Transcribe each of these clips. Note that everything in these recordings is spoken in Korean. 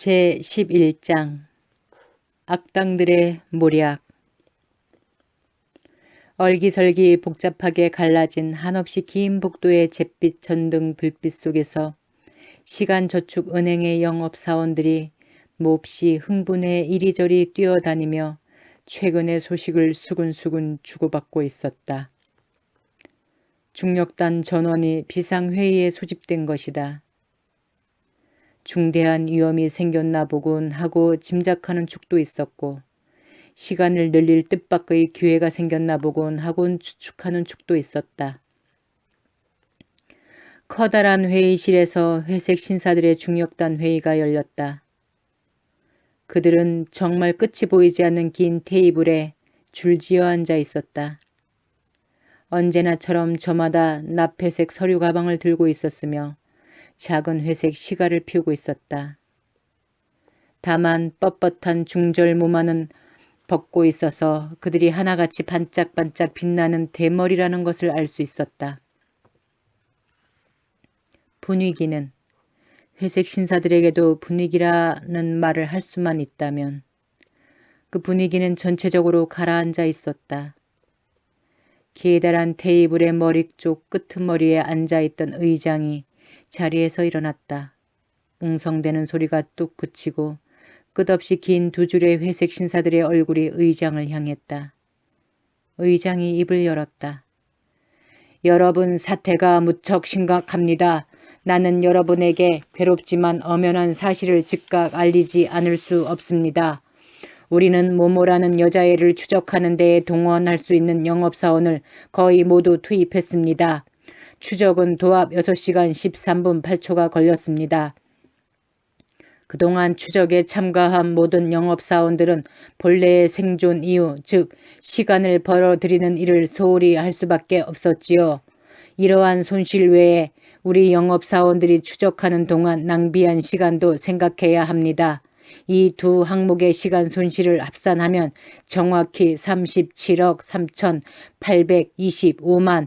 제11장 악당들의 모략 얼기설기 복잡하게 갈라진 한없이 긴 복도의 잿빛 전등 불빛 속에서 시간저축 은행의 영업사원들이 몹시 흥분해 이리저리 뛰어다니며 최근의 소식을 수근수근 주고받고 있었다. 중력단 전원이 비상회의에 소집된 것이다. 중대한 위험이 생겼나 보군 하고 짐작하는 축도 있었고 시간을 늘릴 뜻밖의 기회가 생겼나 보군 하곤 추측하는 축도 있었다. 커다란 회의실에서 회색 신사들의 중력단 회의가 열렸다. 그들은 정말 끝이 보이지 않는 긴 테이블에 줄지어 앉아 있었다. 언제나처럼 저마다 납회색 서류 가방을 들고 있었으며 작은 회색 시가를 피우고 있었다. 다만 뻣뻣한 중절 모마는 벗고 있어서 그들이 하나같이 반짝반짝 빛나는 대머리라는 것을 알 수 있었다. 분위기는 회색 신사들에게도 분위기라는 말을 할 수만 있다면 그 분위기는 전체적으로 가라앉아 있었다. 기다란 테이블의 머리 쪽 끄트머리에 앉아있던 의장이 자리에서 일어났다. 웅성대는 소리가 뚝 그치고 끝없이 긴 두 줄의 회색 신사들의 얼굴이 의장을 향했다. 의장이 입을 열었다. 여러분 사태가 무척 심각합니다. 나는 여러분에게 괴롭지만 엄연한 사실을 즉각 알리지 않을 수 없습니다. 우리는 모모라는 여자애를 추적하는 데에 동원할 수 있는 영업사원을 거의 모두 투입했습니다. 추적은 도합 6시간 13분 8초가 걸렸습니다. 그동안 추적에 참가한 모든 영업사원들은 본래의 생존 이유, 즉 시간을 벌어들이는 일을 소홀히 할 수밖에 없었지요. 이러한 손실 외에 우리 영업사원들이 추적하는 동안 낭비한 시간도 생각해야 합니다. 이 두 항목의 시간 손실을 합산하면 정확히 37억 3,825만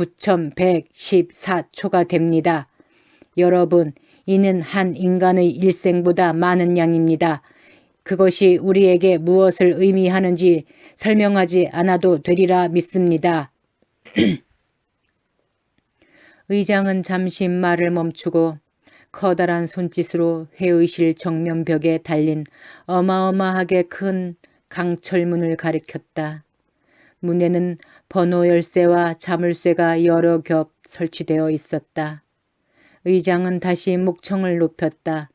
9,114초가 됩니다. 여러분, 이는 한 인간의 일생보다 많은 양입니다. 그것이 우리에게 무엇을 의미하는지 설명하지 않아도 되리라 믿습니다. 의장은 잠시 말을 멈추고 커다란 손짓으로 회의실 정면벽에 달린 어마어마하게 큰 강철문을 가리켰다. 문에는 번호 열쇠와 자물쇠가 여러 겹 설치되어 있었다. 의장은 다시 목청을 높였다.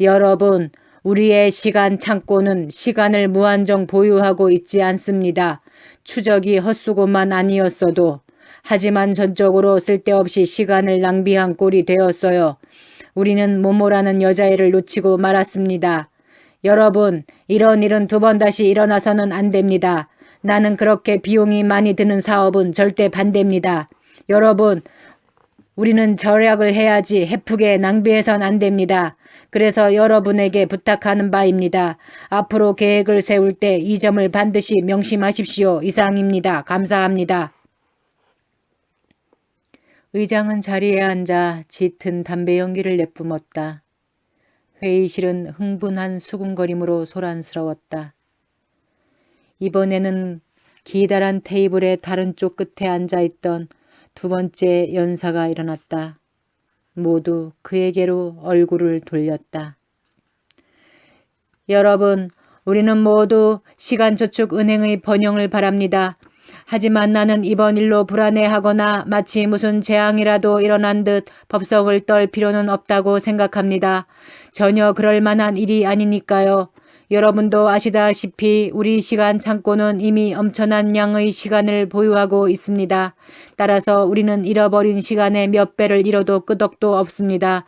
여러분, 우리의 시간 창고는 시간을 무한정 보유하고 있지 않습니다. 추적이 헛수고만 아니었어도 하지만 전적으로 쓸데없이 시간을 낭비한 꼴이 되었어요. 우리는 모모라는 여자애를 놓치고 말았습니다. 여러분, 이런 일은 두 번 다시 일어나서는 안 됩니다. 나는 그렇게 비용이 많이 드는 사업은 절대 반대입니다. 여러분, 우리는 절약을 해야지 해프게 낭비해선 안 됩니다. 그래서 여러분에게 부탁하는 바입니다. 앞으로 계획을 세울 때 이 점을 반드시 명심하십시오. 이상입니다. 감사합니다. 의장은 자리에 앉아 짙은 담배 연기를 내뿜었다. 회의실은 흥분한 수군거림으로 소란스러웠다. 이번에는 기다란 테이블의 다른 쪽 끝에 앉아있던 두 번째 연사가 일어났다. 모두 그에게로 얼굴을 돌렸다. 여러분, 우리는 모두 시간저축은행의 번영을 바랍니다. 하지만 나는 이번 일로 불안해하거나 마치 무슨 재앙이라도 일어난 듯 법석을 떨 필요는 없다고 생각합니다. 전혀 그럴 만한 일이 아니니까요. 여러분도 아시다시피 우리 시간 창고는 이미 엄청난 양의 시간을 보유하고 있습니다. 따라서 우리는 잃어버린 시간의 몇 배를 잃어도 끄덕도 없습니다.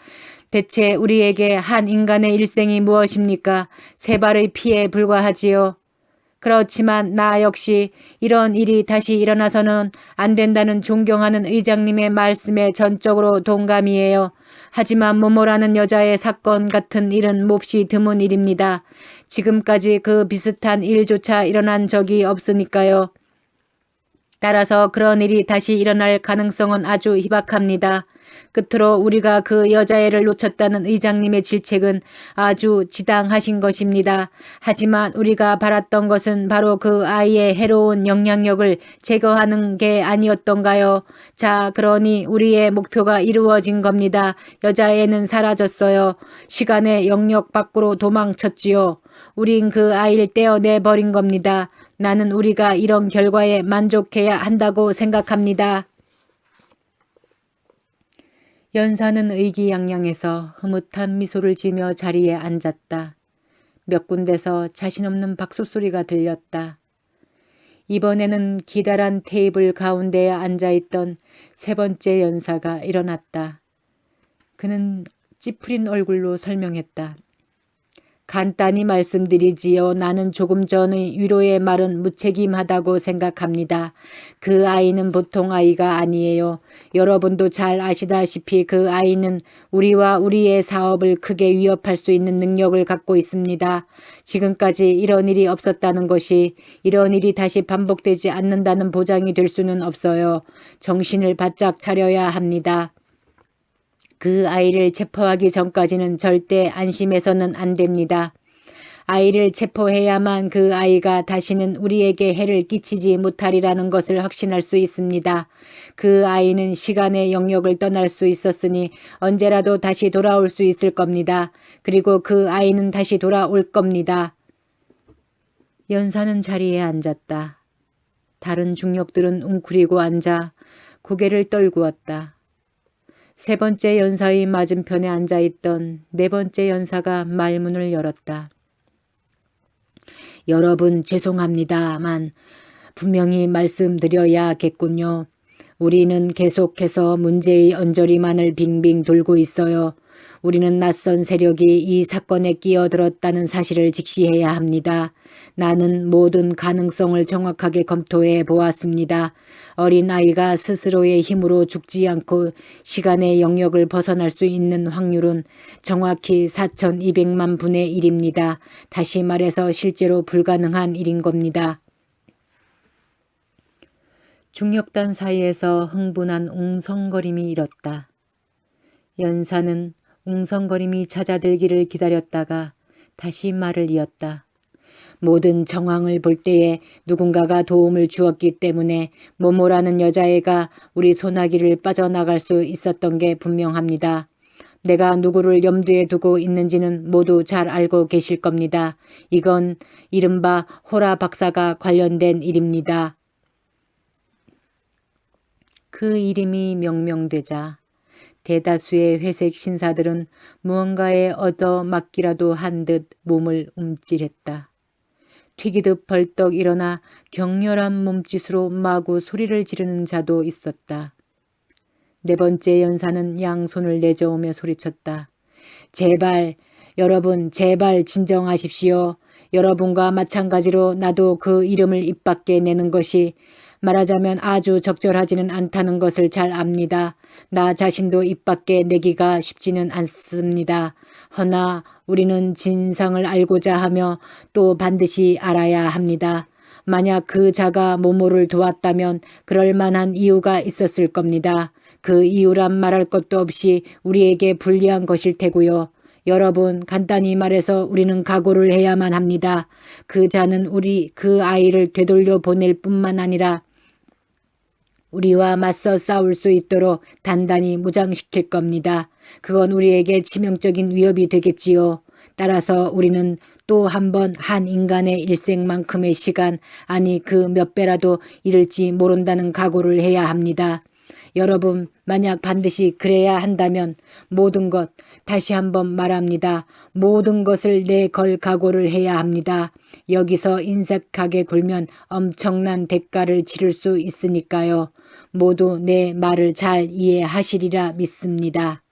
대체 우리에게 한 인간의 일생이 무엇입니까? 세 발의 피에 불과하지요. 그렇지만 나 역시 이런 일이 다시 일어나서는 안 된다는 존경하는 의장님의 말씀에 전적으로 동감이에요. 하지만 모모라는 여자의 사건 같은 일은 몹시 드문 일입니다. 지금까지 그 비슷한 일조차 일어난 적이 없으니까요. 따라서 그런 일이 다시 일어날 가능성은 아주 희박합니다. 끝으로 우리가 그 여자애를 놓쳤다는 의장님의 질책은 아주 지당하신 것입니다. 하지만 우리가 바랐던 것은 바로 그 아이의 해로운 영향력을 제거하는 게 아니었던가요? 자, 그러니 우리의 목표가 이루어진 겁니다. 여자애는 사라졌어요. 시간의 영역 밖으로 도망쳤지요. 우린 그 아이를 떼어내 버린 겁니다. 나는 우리가 이런 결과에 만족해야 한다고 생각합니다. 연사는 의기양양해서 흐뭇한 미소를 지며 자리에 앉았다. 몇 군데서 자신 없는 박수 소리가 들렸다. 이번에는 기다란 테이블 가운데에 앉아있던 세 번째 연사가 일어났다. 그는 찌푸린 얼굴로 설명했다. 간단히 말씀드리지요. 나는 조금 전의 위로의 말은 무책임하다고 생각합니다. 그 아이는 보통 아이가 아니에요. 여러분도 잘 아시다시피 그 아이는 우리와 우리의 사업을 크게 위협할 수 있는 능력을 갖고 있습니다. 지금까지 이런 일이 없었다는 것이 이런 일이 다시 반복되지 않는다는 보장이 될 수는 없어요. 정신을 바짝 차려야 합니다. 그 아이를 체포하기 전까지는 절대 안심해서는 안 됩니다. 아이를 체포해야만 그 아이가 다시는 우리에게 해를 끼치지 못하리라는 것을 확신할 수 있습니다. 그 아이는 시간의 영역을 떠날 수 있었으니 언제라도 다시 돌아올 수 있을 겁니다. 그리고 그 아이는 다시 돌아올 겁니다. 연사는 자리에 앉았다. 다른 중력들은 웅크리고 앉아 고개를 떨구었다. 세 번째 연사의 맞은편에 앉아있던 네 번째 연사가 말문을 열었다. 여러분 죄송합니다만 분명히 말씀드려야겠군요. 우리는 계속해서 문제의 언저리만을 빙빙 돌고 있어요. 우리는 낯선 세력이 이 사건에 끼어들었다는 사실을 직시해야 합니다. 나는 모든 가능성을 정확하게 검토해 보았습니다. 어린 아이가 스스로의 힘으로 죽지 않고 시간의 영역을 벗어날 수 있는 확률은 정확히 4,200만 분의 1입니다. 다시 말해서 실제로 불가능한 일인 겁니다. 중력단 사이에서 흥분한 웅성거림이 일었다. 연사는 웅성거림이 잦아들기를 기다렸다가 다시 말을 이었다. 모든 정황을 볼 때에 누군가가 도움을 주었기 때문에 모모라는 여자애가 우리 소나기를 빠져나갈 수 있었던 게 분명합니다. 내가 누구를 염두에 두고 있는지는 모두 잘 알고 계실 겁니다. 이건 이른바 호라 박사가 관련된 일입니다. 그 이름이 명명되자 대다수의 회색 신사들은 무언가에 얻어 맞기라도 한 듯 몸을 움찔했다. 튀기듯 벌떡 일어나 격렬한 몸짓으로 마구 소리를 지르는 자도 있었다. 네 번째 연사는 양손을 내저으며 소리쳤다. 제발, 여러분, 제발 진정하십시오. 여러분과 마찬가지로 나도 그 이름을 입 밖에 내는 것이 말하자면 아주 적절하지는 않다는 것을 잘 압니다. 나 자신도 입 밖에 내기가 쉽지는 않습니다. 허나 우리는 진상을 알고자 하며 또 반드시 알아야 합니다. 만약 그 자가 모모를 도왔다면 그럴 만한 이유가 있었을 겁니다. 그 이유란 말할 것도 없이 우리에게 불리한 것일 테고요. 여러분, 간단히 말해서 우리는 각오를 해야만 합니다. 그 자는 우리 그 아이를 되돌려 보낼 뿐만 아니라 우리와 맞서 싸울 수 있도록 단단히 무장시킬 겁니다. 그건 우리에게 치명적인 위협이 되겠지요. 따라서 우리는 또 한 번 한 인간의 일생만큼의 시간, 아니 그 몇 배라도 잃을지 모른다는 각오를 해야 합니다. 여러분, 만약 반드시 그래야 한다면 모든 것, 다시 한번 말합니다. 모든 것을 내걸 각오를 해야 합니다. 여기서 인색하게 굴면 엄청난 대가를 치를 수 있으니까요. 모두 내 말을 잘 이해하시리라 믿습니다.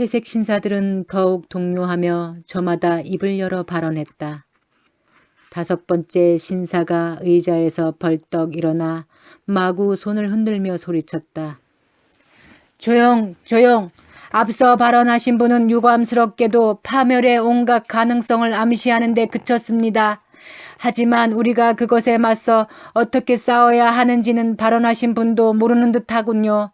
회색 신사들은 더욱 동요하며 저마다 입을 열어 발언했다. 다섯 번째 신사가 의자에서 벌떡 일어나 마구 손을 흔들며 소리쳤다. 조용, 조용. 앞서 발언하신 분은 유감스럽게도 파멸의 온갖 가능성을 암시하는 데 그쳤습니다. 하지만 우리가 그것에 맞서 어떻게 싸워야 하는지는 발언하신 분도 모르는 듯 하군요.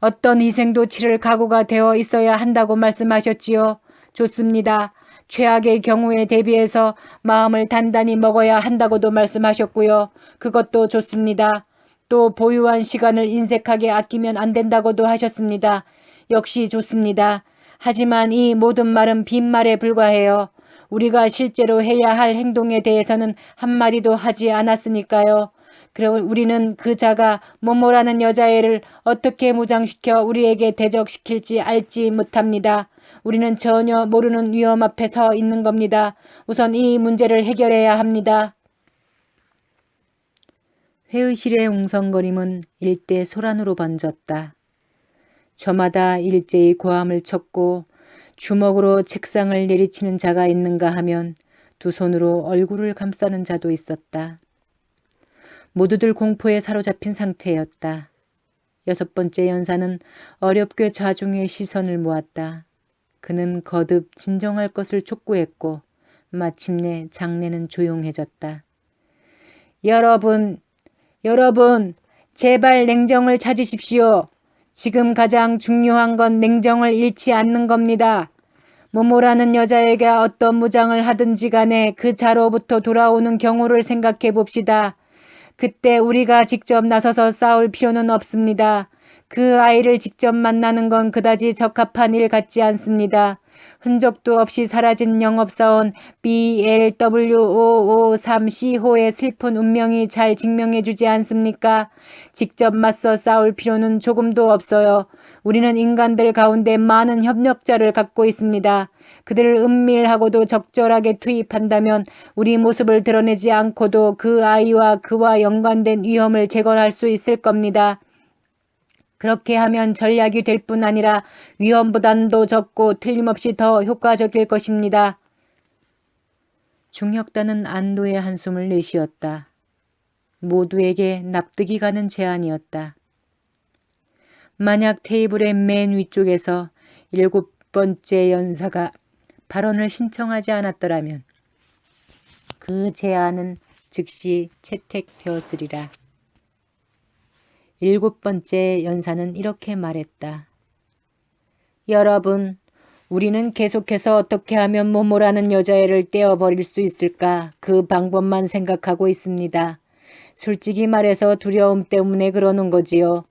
어떤 희생도 치를 각오가 되어 있어야 한다고 말씀하셨지요. 좋습니다. 최악의 경우에 대비해서 마음을 단단히 먹어야 한다고도 말씀하셨고요. 그것도 좋습니다. 또 보유한 시간을 인색하게 아끼면 안 된다고도 하셨습니다. 역시 좋습니다. 하지만 이 모든 말은 빈말에 불과해요. 우리가 실제로 해야 할 행동에 대해서는 한마디도 하지 않았으니까요. 그럼 우리는 그 자가 모모라는 여자애를 어떻게 무장시켜 우리에게 대적시킬지 알지 못합니다. 우리는 전혀 모르는 위험 앞에 서 있는 겁니다. 우선 이 문제를 해결해야 합니다. 회의실의 웅성거림은 일대 소란으로 번졌다. 저마다 일제히 고함을 쳤고 주먹으로 책상을 내리치는 자가 있는가 하면 두 손으로 얼굴을 감싸는 자도 있었다. 모두들 공포에 사로잡힌 상태였다. 여섯 번째 연사는 어렵게 좌중의 시선을 모았다. 그는 거듭 진정할 것을 촉구했고 마침내 장례는 조용해졌다. 여러분, 여러분, 제발 냉정을 찾으십시오. 지금 가장 중요한 건 냉정을 잃지 않는 겁니다. 모모라는 여자에게 어떤 무장을 하든지 간에 그 자로부터 돌아오는 경우를 생각해 봅시다. 그때 우리가 직접 나서서 싸울 필요는 없습니다. 그 아이를 직접 만나는 건 그다지 적합한 일 같지 않습니다. 흔적도 없이 사라진 영업사원 BLW553C호의 슬픈 운명이 잘 증명해주지 않습니까? 직접 맞서 싸울 필요는 조금도 없어요. 우리는 인간들 가운데 많은 협력자를 갖고 있습니다. 그들을 은밀하고도 적절하게 투입한다면 우리 모습을 드러내지 않고도 그 아이와 그와 연관된 위험을 제거할 수 있을 겁니다. 그렇게 하면 전략이 될 뿐 아니라 위험보단도 적고 틀림없이 더 효과적일 것입니다. 중혁단은 안도의 한숨을 내쉬었다. 모두에게 납득이 가는 제안이었다. 만약 테이블의 맨 위쪽에서 일곱 번째 연사가 발언을 신청하지 않았더라면 그 제안은 즉시 채택되었으리라. 일곱 번째 연사는 이렇게 말했다. 여러분, 우리는 계속해서 어떻게 하면 모모라는 여자애를 떼어버릴 수 있을까 그 방법만 생각하고 있습니다. 솔직히 말해서 두려움 때문에 그러는 거지요.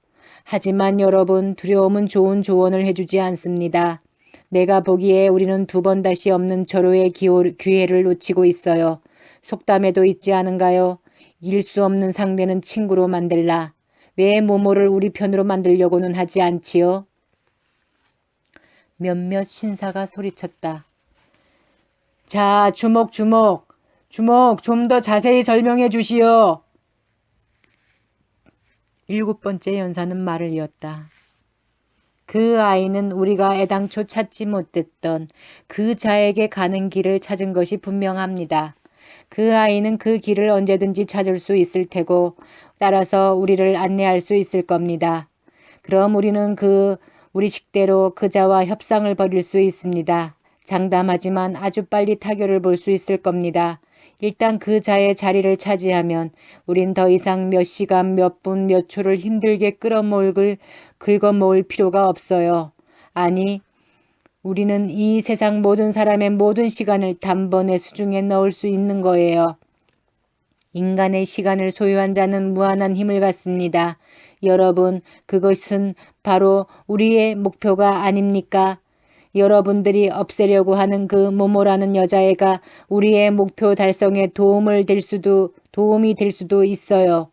하지만 여러분, 두려움은 좋은 조언을 해주지 않습니다. 내가 보기에 우리는 두 번 다시 없는 절호의 기회를 놓치고 있어요. 속담에도 있지 않은가요? 일 수 없는 상대는 친구로 만들라. 왜 모모를 우리 편으로 만들려고는 하지 않지요? 몇몇 신사가 소리쳤다. 자, 주목, 주목, 주목, 좀 더 자세히 설명해 주시오. 일곱 번째 연사는 말을 이었다. 그 아이는 우리가 애당초 찾지 못했던 그 자에게 가는 길을 찾은 것이 분명합니다. 그 아이는 그 길을 언제든지 찾을 수 있을 테고 따라서 우리를 안내할 수 있을 겁니다. 그럼 우리는 그 우리 식대로 그자와 협상을 벌일 수 있습니다. 장담하지만 아주 빨리 타결을 볼 수 있을 겁니다. 일단 그 자의 자리를 차지하면 우린 더 이상 몇 시간, 몇 분, 몇 초를 힘들게 끌어모을, 긁어모을 필요가 없어요. 아니, 우리는 이 세상 모든 사람의 모든 시간을 단번에 수중에 넣을 수 있는 거예요. 인간의 시간을 소유한 자는 무한한 힘을 갖습니다. 여러분, 그것은 바로 우리의 목표가 아닙니까? 여러분들이 없애려고 하는 그 모모라는 여자애가 우리의 목표 달성에 도움을 될 수도 도움이 될 수도 있어요.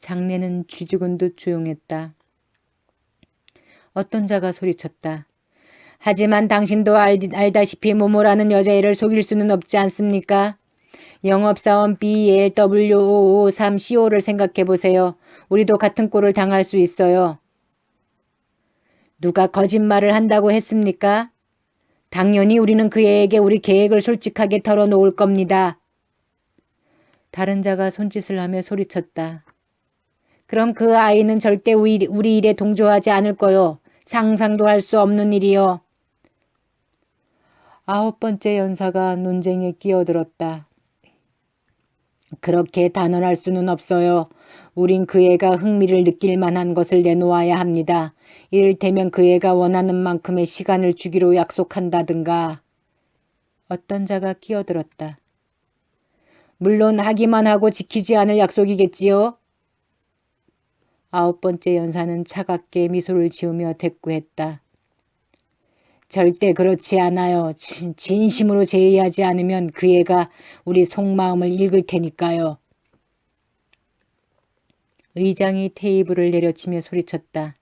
장례는 쥐죽은 듯 조용했다. 어떤 자가 소리쳤다. 하지만 당신도 알, 알다시피 모모라는 여자애를 속일 수는 없지 않습니까? 영업사원 BLW553CO를 생각해 보세요. 우리도 같은 꼴을 당할 수 있어요. 누가 거짓말을 한다고 했습니까? 당연히 우리는 그에게 우리 계획을 솔직하게 털어놓을 겁니다. 다른 자가 손짓을 하며 소리쳤다. 그럼 그 아이는 절대 우리, 우리 일에 동조하지 않을 거요. 상상도 할 수 없는 일이요. 아홉 번째 연사가 논쟁에 끼어들었다. 그렇게 단언할 수는 없어요. 우린 그 애가 흥미를 느낄 만한 것을 내놓아야 합니다. 이를테면 그 애가 원하는 만큼의 시간을 주기로 약속한다든가. 어떤 자가 끼어들었다. 물론 하기만 하고 지키지 않을 약속이겠지요. 아홉 번째 연사는 차갑게 미소를 지으며 대꾸했다. 절대 그렇지 않아요. 진, 진심으로 제의하지 않으면 그 애가 우리 속마음을 읽을 테니까요. 의장이 테이블을 내려치며 소리쳤다.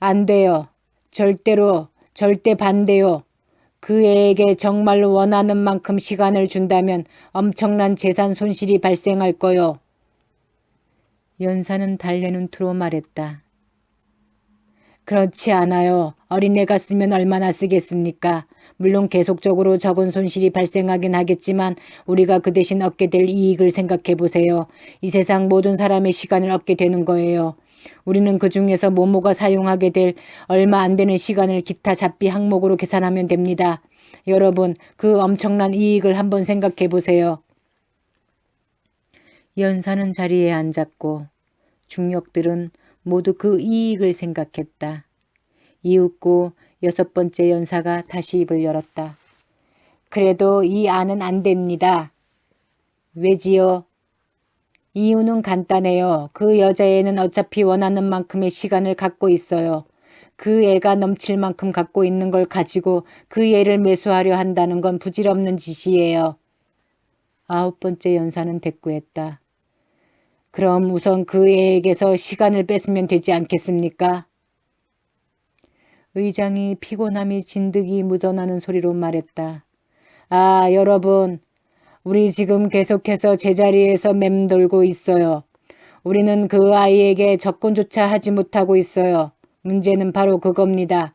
안 돼요. 절대로, 절대 반대요. 그 애에게 정말로 원하는 만큼 시간을 준다면 엄청난 재산 손실이 발생할 거요. 연사는 달래는 투로 말했다. 그렇지 않아요. 어린애가 쓰면 얼마나 쓰겠습니까? 물론 계속적으로 적은 손실이 발생하긴 하겠지만 우리가 그 대신 얻게 될 이익을 생각해 보세요. 이 세상 모든 사람의 시간을 얻게 되는 거예요. 우리는 그 중에서 모모가 사용하게 될 얼마 안 되는 시간을 기타 잡비 항목으로 계산하면 됩니다. 여러분, 그 엄청난 이익을 한번 생각해 보세요. 연사는 자리에 앉았고 중력들은 모두 그 이익을 생각했다. 이윽고 여섯 번째 연사가 다시 입을 열었다. 그래도 이 안은 안 됩니다. 왜지요? 이유는 간단해요. 그 여자애는 어차피 원하는 만큼의 시간을 갖고 있어요. 그 애가 넘칠 만큼 갖고 있는 걸 가지고 그 애를 매수하려 한다는 건 부질없는 짓이에요. 아홉 번째 연사는 대꾸했다. 그럼 우선 그 애에게서 시간을 뺏으면 되지 않겠습니까? 의장이 피곤함이 진득이 묻어나는 소리로 말했다. 아, 여러분. 우리 지금 계속해서 제자리에서 맴돌고 있어요. 우리는 그 아이에게 접근조차 하지 못하고 있어요. 문제는 바로 그겁니다.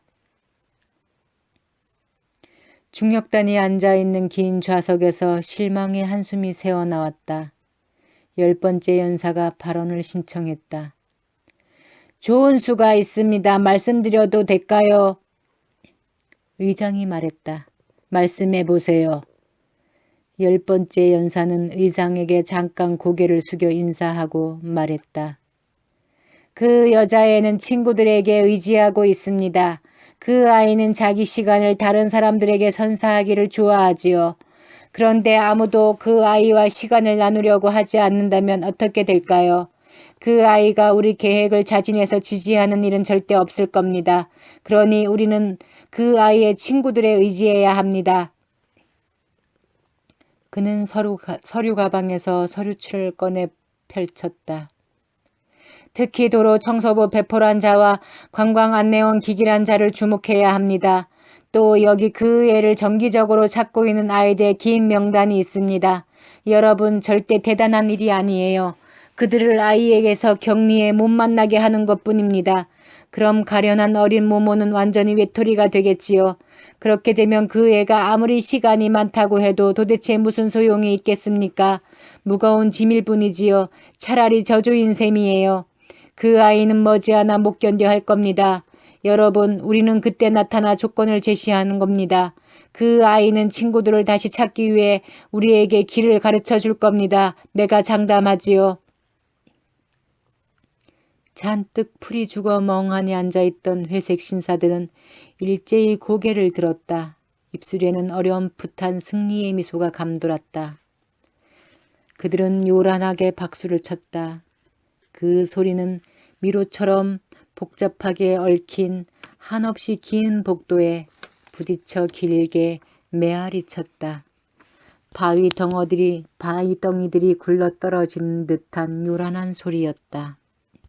중력단이 앉아있는 긴 좌석에서 실망의 한숨이 새어나왔다. 열 번째 연사가 발언을 신청했다. 좋은 수가 있습니다. 말씀드려도 될까요? 의장이 말했다. 말씀해 보세요. 열 번째 연사는 의장에게 잠깐 고개를 숙여 인사하고 말했다. 그 여자애는 친구들에게 의지하고 있습니다. 그 아이는 자기 시간을 다른 사람들에게 선사하기를 좋아하지요. 그런데 아무도 그 아이와 시간을 나누려고 하지 않는다면 어떻게 될까요? 그 아이가 우리 계획을 자진해서 지지하는 일은 절대 없을 겁니다. 그러니 우리는 그 아이의 친구들에 의지해야 합니다. 그는 서류, 서류 가방에서 서류치를 꺼내 펼쳤다. 특히 도로 청소부 배포란 자와 관광 안내원 기기란 자를 주목해야 합니다. 또 여기 그 애를 정기적으로 찾고 있는 아이들의 긴 명단이 있습니다. 여러분 절대 대단한 일이 아니에요. 그들을 아이에게서 격리에 못 만나게 하는 것뿐입니다. 그럼 가련한 어린 모모는 완전히 외톨이가 되겠지요. 그렇게 되면 그 애가 아무리 시간이 많다고 해도 도대체 무슨 소용이 있겠습니까? 무거운 짐일 뿐이지요. 차라리 저주인 셈이에요. 그 아이는 머지않아 못 견뎌 할 겁니다. 여러분, 우리는 그때 나타나 조건을 제시하는 겁니다. 그 아이는 친구들을 다시 찾기 위해 우리에게 길을 가르쳐 줄 겁니다. 내가 장담하지요. 잔뜩 풀이 죽어 멍하니 앉아있던 회색 신사들은 일제히 고개를 들었다. 입술에는 어렴풋한 승리의 미소가 감돌았다. 그들은 요란하게 박수를 쳤다. 그 소리는 미로처럼 복잡하게 얽힌 한없이 긴 복도에 부딪혀 길게 메아리 쳤다. 바위 덩어들이 바위 덩이들이 굴러 떨어지는 듯한 요란한 소리였다.